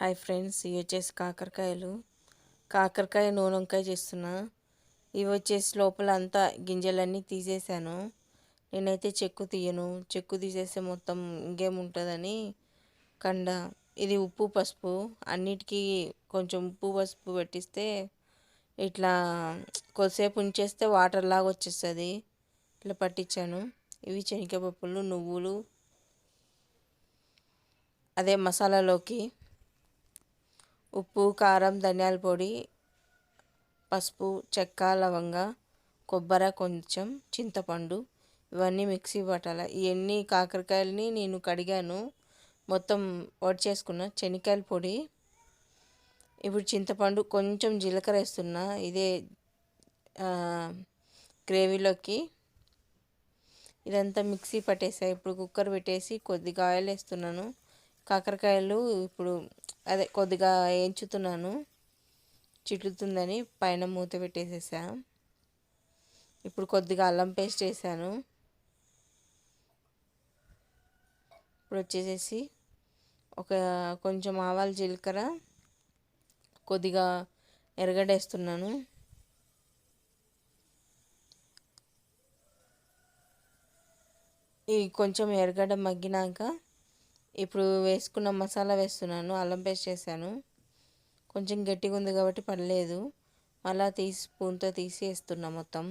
Hi friends ఇవి వచ్చేసి కాకరకాయలు. కాకరకాయ నూనె వంకాయ చేస్తున్నా. ఇవి వచ్చేసి లోపల అంతా గింజలన్నీ తీసేసాను. నేనైతే చెక్కు తీయను. చెక్కు తీసేస్తే మొత్తం ఇంకేముంటుందని కండ. ఇది ఉప్పు పసుపు. అన్నిటికీ కొంచెం ఉప్పు పసుపు పెట్టిస్తే ఇట్లా కొద్దిసేపు ఉంచేస్తే వాటర్ లాగా వచ్చేస్తుంది. ఇట్లా పట్టించాను. ఇవి శనగపప్పులు నువ్వులు. అదే మసాలాలోకి ఉప్పు కారం ధనియాల పొడి పసుపు చెక్క లవంగ కొబ్బరి కొంచెం చింతపండు ఇవన్నీ మిక్సీ పట్టాలి. ఇవన్నీ కాకరకాయలని నేను కడిగాను. మొత్తం వడ్ చేసుకున్న శనగకాయల పొడి ఇప్పుడు చింతపండు కొంచెం జీలకర్ర వేస్తున్నా. ఇదే గ్రేవీలోకి. ఇదంతా మిక్సీ పట్టేసా. ఇప్పుడు కుక్కర్ పెట్టేసి కొద్దిగా ఆయిల్ వేస్తున్నాను. కాకరకాయలు ఇప్పుడు అదే కొద్దిగా వేయించుతున్నాను చిట్లుతుందని పైన మూత పెట్టేసేసా. ఇప్పుడు కొద్దిగా అల్లం పేస్ట్ వేసాను ఇప్పుడు వచ్చేసేసి ఒక కొంచెం ఆవాలు జీలకర్ర కొద్దిగా ఎరగడ్డ వేస్తున్నాను ఈ కొంచెం ఎరగడ్డ మగ్గినాక ఇప్పుడు వేసుకున్న మసాలా వేస్తున్నాను అల్లం పేస్ట్ చేశాను. కొంచెం గట్టిగా ఉంది కాబట్టి పడలేదు మళ్ళా తీసి స్పూన్తో తీసి వేస్తున్నా మొత్తం.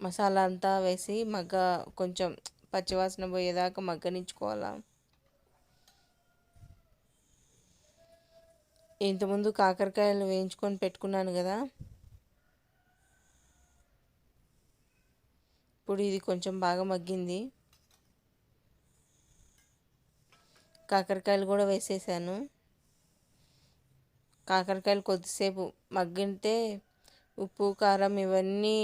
మసాలా అంతా వేసి మగ్గ కొంచెం పచ్చివాసన పోయేదాకా మగ్గనించుకోవాలా ఇంతకుముందు కాకరకాయలు వేయించుకొని పెట్టుకున్నాను కదా ఇప్పుడు ఇది కొంచెం బాగా మగ్గింది. కాకరకాయలు కూడా వేసేసాను. కాకరకాయలు కొద్దిసేపు మగ్గితే ఉప్పు కారం ఇవన్నీ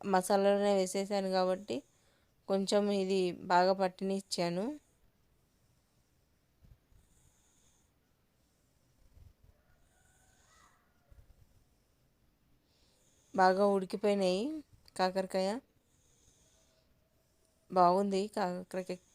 మసాలాలోనే వేసేసాను కాబట్టి కొంచెం ఇది బాగా పట్టినిచ్చాను. బాగా ఉడికిపోయినాయి కాకరకాయ. బాగుంది కాకరకాయ